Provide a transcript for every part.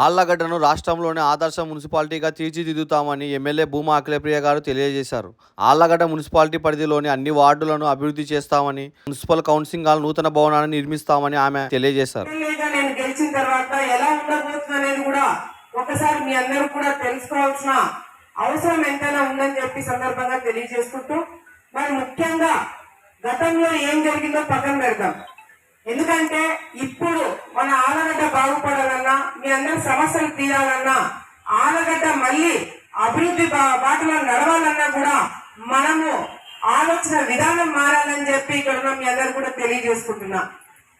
ఆళ్ళగడ్డను రాష్ట్రంలోనే ఆదర్శ మున్సిపాలిటీగా తీర్చిదిద్దుతామని ఎమ్మెల్యే భూమా అఖిలప్రియ గారు తెలియజేశారు. ఆళ్ళగడ్డ మున్సిపాలిటీ పరిధిలోని అన్ని వార్డులను అభివృద్ధి చేస్తామని మున్సిపల్ కౌన్సిలింగ్ హాల్ నూతన భవనాన్ని నిర్మిస్తామని ఆమె తెలియజేశారు. ఒకసారి మీ అందరూ కూడా తెలుసుకోవాల్సిన అవసరం ఎంతైనా ఉందని చెప్పి సందర్భంగా తెలియజేసుకుంటూ మరి ముఖ్యంగా గతంలో ఏం జరిగిందో పక్కన పెడతాం. ఎందుకంటే ఇప్పుడు మన ఆలగడ్డ బాగుపడాలన్నా మీ అందరి సమస్యలు తీరాలన్నా ఆలగడ్డ మళ్ళీ అభివృద్ధి బాటలో నడవాలన్నా కూడా మనము ఆలోచన విధానం మారాలని చెప్పి ఇక్కడ ఉన్న మీ అందరు కూడా తెలియజేసుకుంటున్నా.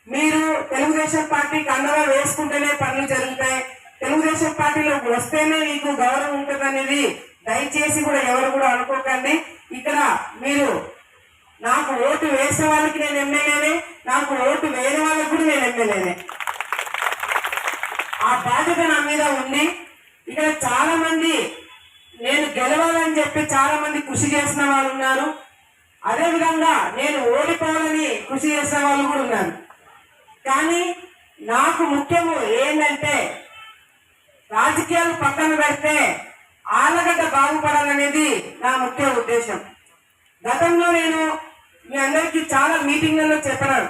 మీరు తెలుగుదేశం పార్టీకి అండగా వేసుకుంటేనే పనులు జరుగుతాయి. తెలుగుదేశం పార్టీలో వస్తేనే మీకు గౌరవం ఉంటుంది అనేది దయచేసి కూడా ఎవరు కూడా అనుకోకండి. ఇక్కడ మీరు నాకు ఓటు వేసే వాళ్ళకి నేను ఎమ్మెల్యేనే నాకు ఓటు వేరే వాళ్ళకి కూడా నేను ఎమ్మెల్యేనే. ఆ బాధ్యత నా మీద ఉంది. ఇక్కడ చాలా మంది నేను గెలవాలని చెప్పి చాలా మంది కృషి చేసిన వాళ్ళు ఉన్నారు. అదేవిధంగా నేను ఓడిపోవాలని కృషి చేసిన వాళ్ళు కూడా ఉన్నారు. కానీ నాకు ముఖ్యము ఏంటంటే రాజకీయాలు పక్కన పెడితే ఆలగడ్డ బాగుపడాలనేది నా ముఖ్య ఉద్దేశం. గతంలో నేను మీ అందరికీ చాలా మీటింగ్లలో చెప్పడం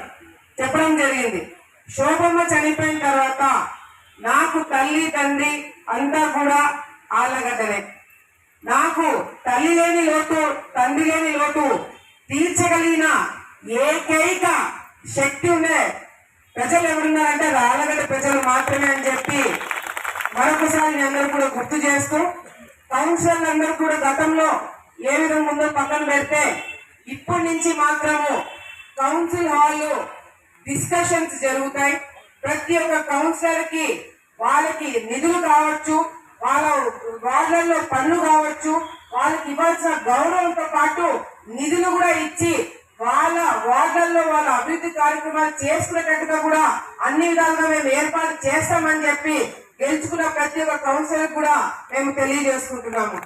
చెప్పడం జరిగింది. శోభమ్మ చనిపోయిన తర్వాత నాకు తల్లి తండ్రి అంతా కూడా ఆలగడ్డనే నాకు తల్లి లేని లోటు తండ్రి లేని లోటు తీర్చగలిగిన ఏకైక శక్తి ఉండే ప్రజలు ఎవరున్నారంటే అది ఆలగడ్డ ప్రజలు మాత్రమే అని చెప్పి మరొకసారి అందరూ కూడా గుర్తు చేస్తూ కౌన్సిలర్లు అందరూ కూడా గతంలో ఏ విధంగా ఉందో పక్కన పెడితే ఇప్పటి నుంచి మాత్రము కౌన్సిల్ హాల్లో డిస్కషన్స్ జరుగుతాయి. ప్రతి ఒక్క కౌన్సిలర్కి వాళ్ళకి నిధులు కావచ్చు వాళ్ళ వార్డులలో పనులు కావచ్చు వాళ్ళకి ఇవ్వాల్సిన గౌరవంతో పాటు నిధులు కూడా ఇచ్చి వాళ్ళ వార్డులలో వాళ్ళ అభివృద్ధి కార్యక్రమాలు చేసుకునేటట్టుగా కూడా అన్ని విధాలుగా మేము ఏర్పాటు చేస్తామని చెప్పి గెలుచుకున్న ప్రతి ఒక్క కౌన్సిలర్ కూడా మేము తెలియజేసుకుంటున్నాము.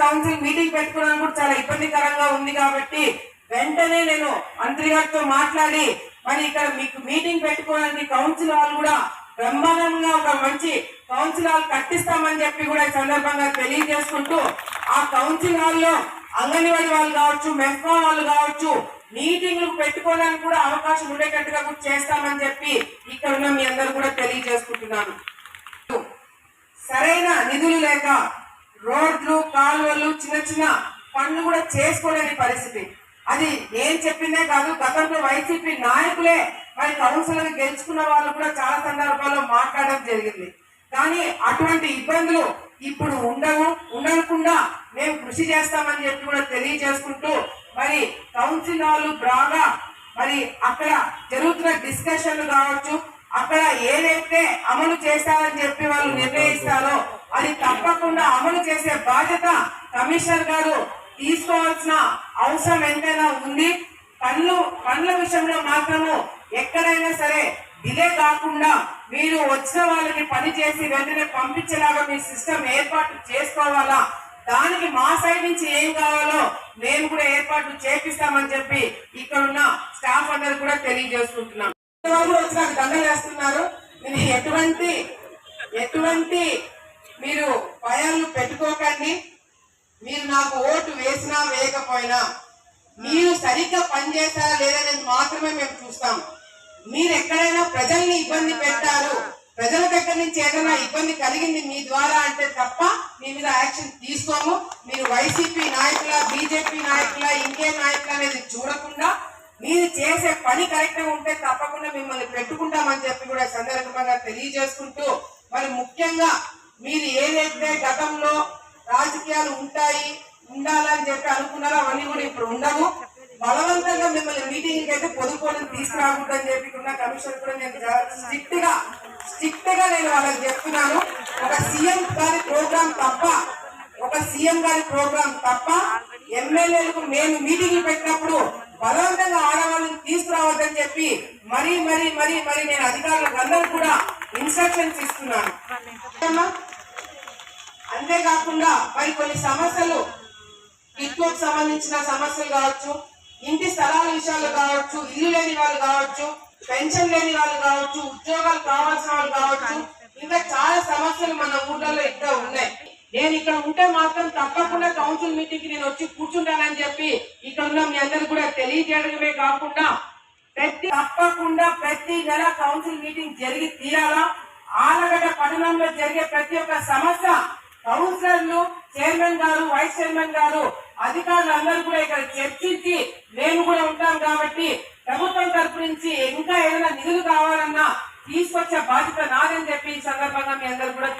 కౌన్సిల్ మీటింగ్ పెట్టుకోవడానికి కూడా చాలా ఇబ్బందికరంగా ఉంది కాబట్టి వెంటనే నేను మంత్రి గారితో మాట్లాడి మరి ఇక్కడ మీకు మీటింగ్ పెట్టుకోవడానికి కౌన్సిల్ వాళ్ళు కూడా బ్రహ్మాండంగా ఒక మంచి కౌన్సిల్ హాల్ కట్టిస్తామని చెప్పి కూడా ఈ సందర్భంగా తెలియజేసుకుంటూ ఆ కౌన్సిల్ హాల్లో అంగన్వాడీ వాళ్ళు కావచ్చు మెఫ్మా వాళ్ళు కావచ్చు మీటింగ్లు పెట్టుకోవడానికి కూడా అవకాశం ఉండేటట్టుగా కూడా చేస్తామని చెప్పి ఇక్కడ ఉన్న మీ అందరూ కూడా తెలియజేసుకుంటున్నాను. సరైన నిధులు లేక రోడ్లు కాలువలు చిన్న చిన్న పనులు కూడా చేసుకోలేని పరిస్థితి. అది నేను చెప్పిందే కాదు గతంలో వైసీపీ నాయకులే మరి కౌన్సిలర్ గెలుచుకున్న వాళ్ళు కూడా చాలా సందర్భాల్లో మాట్లాడడం జరిగింది. కానీ అటువంటి ఇబ్బందులు ఇప్పుడు ఉండవు ఉండకుండా మేము కృషి చేస్తామని చెప్పి కూడా తెలియజేసుకుంటూ మరి కౌన్సిల్ వాళ్ళు బాగా మరి అక్కడ జరుగుతున్న డిస్కషన్లు కావచ్చు అక్కడ ఏదైతే అమలు చేస్తారని చెప్పి వాళ్ళు నిర్ణయిస్తారో అది తప్పకుండా అమలు చేసే బాధ్యత కమిషనర్ గారు తీసుకోవాల్సిన అవసరం ఎంతైనా ఉంది. పనులు పనుల విషయంలో మాత్రము ఎక్కడైనా సరే డిలే కాకుండా మీరు వచ్చిన వాళ్ళకి పని చేసి వెంటనే పంపించేలాగా మీ సిస్టమ్ ఏర్పాటు చేసుకోవాలా? దానికి మా సైడ్ నుంచి ఏం కావాలో మేము కూడా ఏర్పాటు చేపిస్తామని చెప్పి ఇక్కడ ఉన్న స్టాఫ్ అందరు కూడా తెలియజేసుకుంటున్నాం. వాళ్ళు వచ్చి నాకు దండలు వేస్తున్నారు. మీరు ఎటువంటి ఎటువంటి మీరు భయాలు పెట్టుకోకండి. మీరు నాకు ఓటు వేసినా వేయకపోయినా మీరు సరిగ్గా పనిచేస్తారా లేదనేది మాత్రమే మేము చూస్తాం. మీరు ఎక్కడైనా ప్రజల్ని ఇబ్బంది పెట్టారు ప్రజల దగ్గర నుంచి ఏదైనా ఇబ్బంది కలిగింది మీ ద్వారా అంటే తప్ప మీ మీద యాక్షన్ తీసుకోము. మీరు వైసీపీ నాయకుల బీజేపీ నాయకుల ఇంకే నాయకుల అనేది చూడకుండా మీరు చేసే పని కరెక్ట్గా ఉంటే తప్పకుండా మిమ్మల్ని పెట్టుకుంటామని చెప్పి కూడా సందర్భంగా తెలియజేసుకుంటూ మరి ముఖ్యంగా మీరు ఏదైతే గతంలో రాజకీయాలు ఉంటాయి ఉండాలని చెప్పి అనుకున్నారో అవన్నీ కూడా ఇప్పుడు ఉండవు. బలవంతంగా మిమ్మల్ని మీటింగ్ అయితే పొదుపులను తీసుకురాకూడదని చెప్పి ఉన్న కమిషన్ కూడా నేను స్ట్రిక్ట్గా స్ట్రిక్ట్గా నేను వాళ్ళకి చెప్తున్నాను. ఒక సీఎం గారి ప్రోగ్రాం తప్ప ఒక సీఎం గారి ప్రోగ్రాం తప్ప ఎమ్మెల్యేలకు మేము మీటింగ్లు పెట్టినప్పుడు బలవంతంగా ఆడవాళ్ళని తీసుకురావద్దని చెప్పి మరీ మరీ మరీ మరీ నేను అధికారులకు అందరూ కూడా ఇన్స్ట్రక్షన్స్ ఇస్తున్నాను. అంతేకాకుండా మరి కొన్ని సమస్యలు కిట్కోకు సంబంధించిన సమస్యలు కావచ్చు ఇంటి స్థలాల విషయాలు కావచ్చు ఇల్లు లేని వాళ్ళు కావచ్చు పెన్షన్ లేని వాళ్ళు కావచ్చు ఉద్యోగాలు కావాల్సిన వాళ్ళు కావచ్చు ఇంకా చాలా సమస్యలు నేను ఇక్కడ ఉంటే మాత్రం తప్పకుండా కౌన్సిల్ మీటింగ్కి నేను వచ్చి కూర్చుంటానని చెప్పి ఇక్కడ ఉన్న మీ అందరికి కూడా తెలియజేయడమే కాకుండా ప్రతి తప్పకుండా ప్రతి నెల కౌన్సిల్ మీటింగ్ జరిగి తీరాలా? ఆలగడ్డ పట్టణంలో జరిగే ప్రతి ఒక్క సమస్య కౌన్సిలర్లు చైర్మన్ గారు వైస్ చైర్మన్ గారు అధికారులందరూ కూడా ఇక్కడ చర్చించి మేము కూడా ఉంటాం కాబట్టి ప్రభుత్వం తరపు నుంచి ఇంకా ఏదైనా నిధులు కావాలన్నా తీసుకొచ్చే బాధ్యత నాదని చెప్పి ఈ సందర్భంగా మీ అందరూ కూడా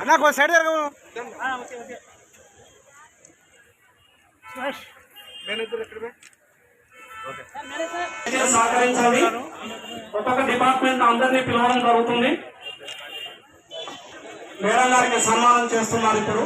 అన్నా కొంచెం సైడ్ జరగము? సహకరించాలి ఒక్కొక్క డిపార్ట్మెంట్ అందరినీ పిలవడం జరుగుతుంది. మేడం గారికి సన్మానం చేస్తున్నారు ఇప్పుడు.